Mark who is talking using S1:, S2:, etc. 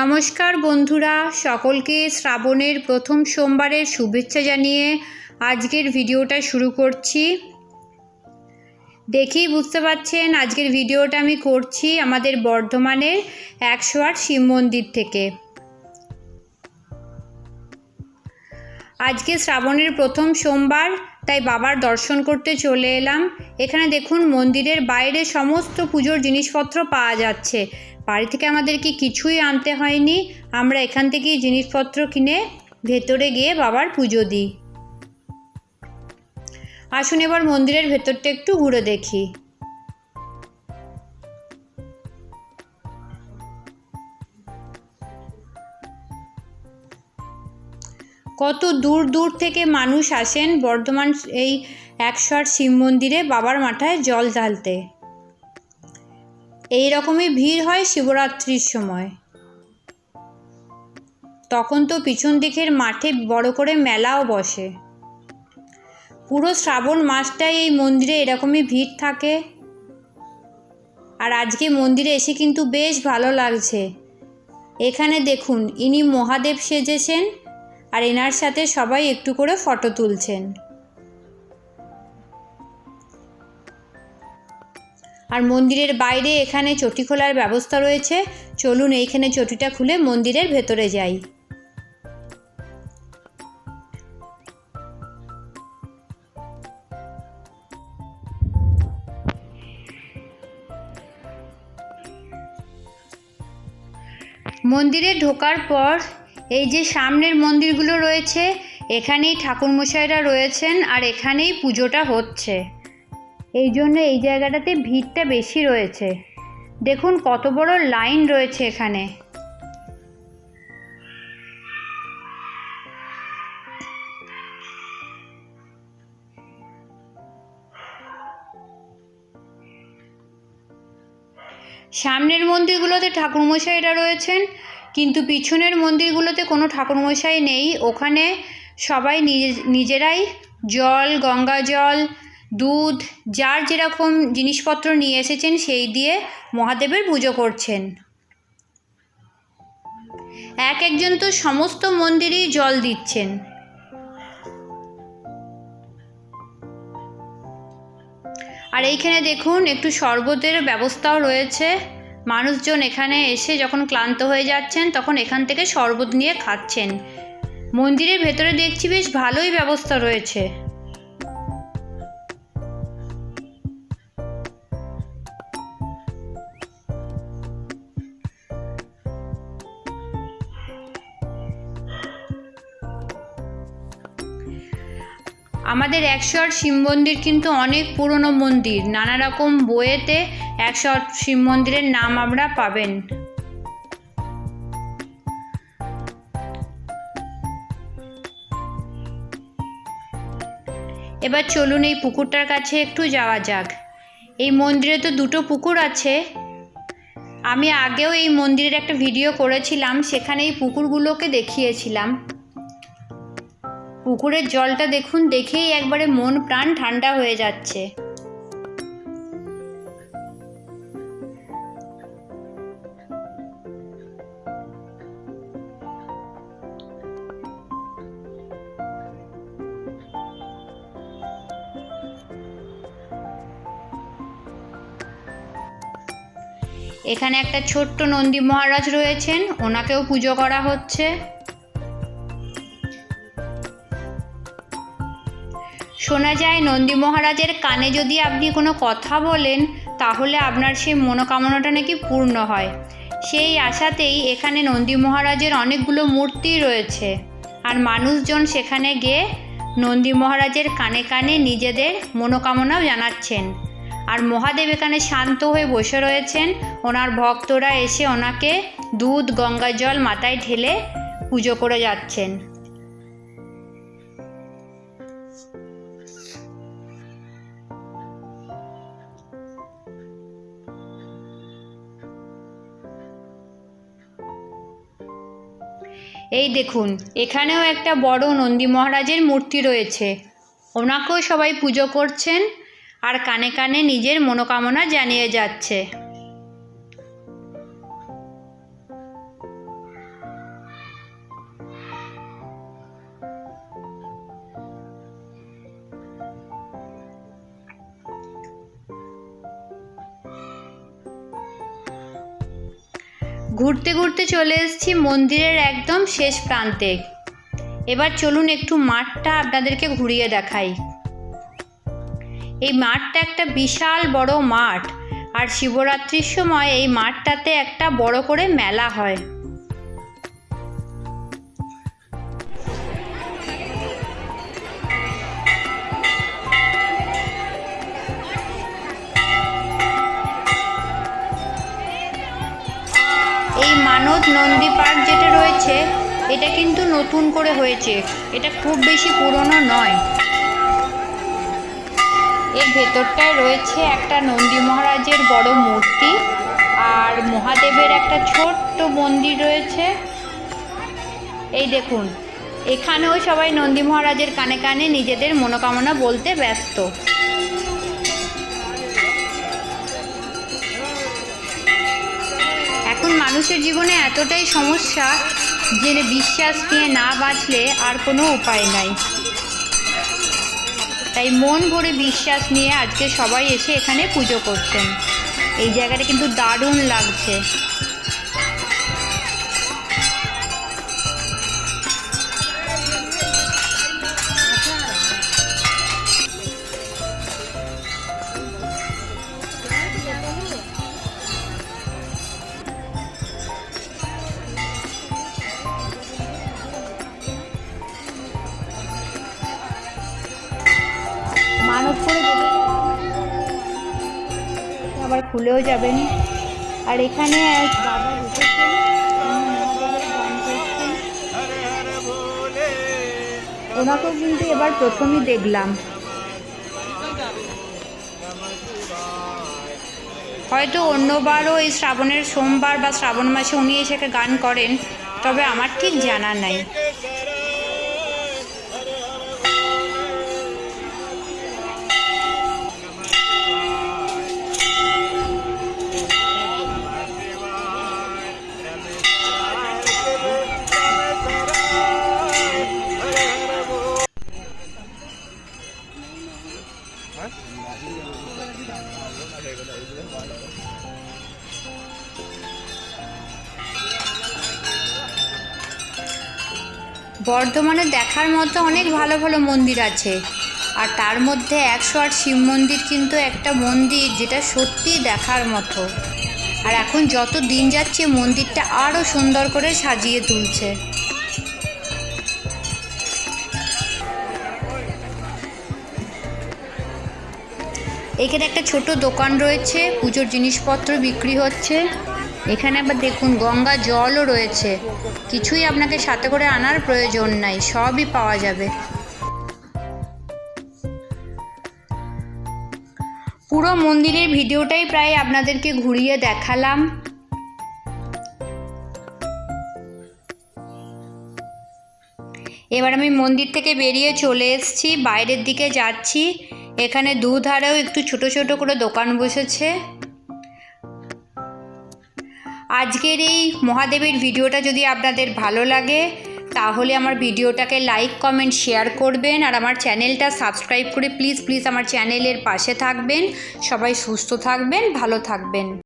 S1: নমস্কার বন্ধুরা, সকলকে শ্রাবণের প্রথম সোমবারের শুভেচ্ছা জানিয়ে আজকের ভিডিওটা শুরু করছি। দেখেই বুঝতে পারছেন আজকের ভিডিওটা আমি করছি আমাদের বর্ধমানের একশো আট শিব মন্দির থেকে। আজকে শ্রাবণের প্রথম সোমবার, তাই বাবার দর্শন করতে চলে এলাম। এখানে দেখুন মন্দিরের বাইরে সমস্ত পুজোর জিনিসপত্র পাওয়া যাচ্ছে। বাড়ি থেকে আমাদেরকে কিছুই আনতে হয়নি। আমরা এখান থেকেই জিনিসপত্র কিনে ভেতরে গিয়ে বাবার পুজো দিই। আসুন এবার মন্দিরের ভেতরটা একটু ঘুরে দেখি। কত দূর দূর থেকে মানুষ আসেন বর্ধমান এই একশো আট শিব মন্দিরে বাবার মাথায় জল ঢালতে। এই রকমই ভিড় হয় শিবরাত্রির সময়। তখন তো পিছন দিকের মাঠে বড় করে মেলাও বসে। পুরো শ্রাবণ মাসটাই এই মন্দিরে এরকমই ভিড় থাকে। আর আজকে মন্দিরে এসে কিন্তু বেশ ভালো লাগছে। এখানে দেখুন, ইনি মহাদেব সেজেছেন আর এনার সাথে সবাই একটু করে ফটো তুলছেন। আর মন্দিরের বাইরে এখানে চটি খোলার ব্যবস্থা রয়েছে। চলুন এইখানে চটিটা খুলে মন্দিরের ভেতরে যাই। মন্দিরে ঢোকার পর এই যে সামনের মন্দিরগুলো রয়েছে, এখানেই ঠাকুরমশাইরা রয়েছেন আর এখানেই পুজোটা হচ্ছে। এই জন্য এই জায়গাটাতে ভিড়টা বেশি রয়েছে। দেখুন কত বড় লাইন রয়েছে এখানে। সামনের মন্দিরগুলোতে ঠাকুরমশাইরা রয়েছেন, কিন্তু পিছনের মন্দিরগুলোতে কোনো ঠাকুরমশাই নেই। ওখানে সবাই নিজেরাই জল, গঙ্গা জল দুধ, যার যেরকম জিনিসপত্র নিয়ে এসেছেন সেই দিয়ে মহাদেবের পুজো করছেন। এক একজন তো সমস্ত মন্দিরেই জল দিচ্ছেন। আর এইখানে দেখুন, একটু শরবতের ব্যবস্থাও রয়েছে। মানুষজন এখানে এসে যখন ক্লান্ত হয়ে যাচ্ছেন, তখন এখান থেকে শরবত নিয়ে খাচ্ছেন। মন্দিরের ভেতরে দেখছি বেশ ভালোই ব্যবস্থা রয়েছে। আমাদের একশো আট শিব মন্দির কিন্তু অনেক পুরনো মন্দির। নানা রকম বইয়েতে একশো আট শিব মন্দিরের নাম আমরা পাবেন। এবার চলুন এই পুকুরটার কাছে একটু যাওয়া যাক। এই মন্দিরে তো দুটো পুকুর আছে। আমি আগেও এই মন্দিরের একটা ভিডিও করেছিলাম, সেখানে এই পুকুরগুলোকে দেখিয়েছিলাম। পুকুরের জলটা দেখুন, দেখেই একবারে মন প্রাণ ঠান্ডা হয়ে যাচ্ছে। এখানে একটা ছোট্ট নন্দী মহারাজ রয়েছেন, ওনাকেও পুজো করা হচ্ছে। শোনা যায় নন্দী মহারাজের কানে যদি আপনি কোনো কথা বলেন, তাহলে আপনার সেই মনোকামনাটা নাকি পূর্ণ হয়। সেই আশাতেই এখানে নন্দী মহারাজের অনেকগুলো মূর্তি রয়েছে। আর মানুষজন সেখানে গিয়ে নন্দী মহারাজের কানে কানে নিজেদের মনোকামনাও জানাচ্ছেন। আর মহাদেব এখানে শান্ত হয়ে বসে রয়েছেন। ওনার ভক্তরা এসে ওনাকে দুধ গঙ্গা জল মাথায় ঢেলে পুজো করে যাচ্ছেন। এই দেখুন, এখানেও একটা বড় নন্দী মহারাজের মূর্তি রয়েছে। ওনাকেও সবাই পুজো করছেন আর কানে কানে নিজের মনোকামনা জানিয়ে যাচ্ছে। ঘুরতে ঘুরতে চলে এসেছি মন্দিরের একদম শেষ প্রান্তে। এবার চলুন একটু মাঠটা আপনাদেরকে ঘুরিয়ে দেখাই। এই মাঠটা একটা বিশাল বড় মাঠ, আর শিবরাত্রির সময় এই মাঠটাতে একটা বড় করে মেলা হয়। মানদ নন্দী পার্ক যেটা রয়েছে, এটা কিন্তু নতুন করে হয়েছে। এটা খুব বেশি পুরনো নয়। এর ভেতরটায় রয়েছে একটা নন্দী মহারাজের বড় মূর্তি আর মহাদেবের একটা ছোট্ট মন্দির রয়েছে। এই দেখুন, এখানেও সবাই নন্দী মহারাজের কানে কানে নিজেদের মনোকামনা বলতে ব্যস্ত। মানুষের জীবনে এতটাই সমস্যা যে বিশ্বাস নিয়ে না বাঁচলে আর কোনো উপায় নাই। তাই মন ভরে বিশ্বাস নিয়ে আজকে সবাই এসে এখানে পুজো করছেন। এই জায়গাটা কিন্তু দারুণ লাগছে। খুলেও যাবেন। আর এখানে। ওনাকেও কিন্তু এবার প্রথমই দেখলাম। হয়তো অন্যবারও এই শ্রাবণের সোমবার বা শ্রাবণ মাসে উনি এসে গান করেন, তবে আমার ঠিক জানা নাই। বর্ধমানে দেখার মতো অনেক ভালো ভালো মন্দির আছে। আর তার মধ্যে একশো আট শিব মন্দির কিন্তু একটা মন্দির যেটা সত্যিই দেখার মতো। আর এখন যত দিন যাচ্ছে, মন্দিরটা আরও সুন্দর করে সাজিয়ে তুলছে। এখানে একটা ছোট দোকান রয়েছে, পুজোর জিনিসপত্র বিক্রি হচ্ছে। এখানে আবার দেখুন, গঙ্গা জলও রয়েছে। কিছুই আপনাকে সাথে করে আনার প্রয়োজন নাই, সবই পাওয়া যাবে। পুরো মন্দিরের ভিডিওটাই প্রায় আপনাদেরকে ঘুরিয়ে দেখালাম। এবার আমি মন্দির থেকে বেরিয়ে চলে এসেছি, বাইরের দিকে যাচ্ছি। এখানে দুধারেও একটু ছোট ছোট করে দোকান বসেছে। আজকের এই মহাদেবের ভিডিওটা যদি আপনাদের ভালো লাগে, তাহলে আমার ভিডিওটাকে লাইক কমেন্ট শেয়ার করবেন আর আমার চ্যানেলটা সাবস্ক্রাইব করে প্লিজ প্লিজ আমার চ্যানেলের পাশে থাকবেন। সবাই সুস্থ থাকবেন, ভালো থাকবেন।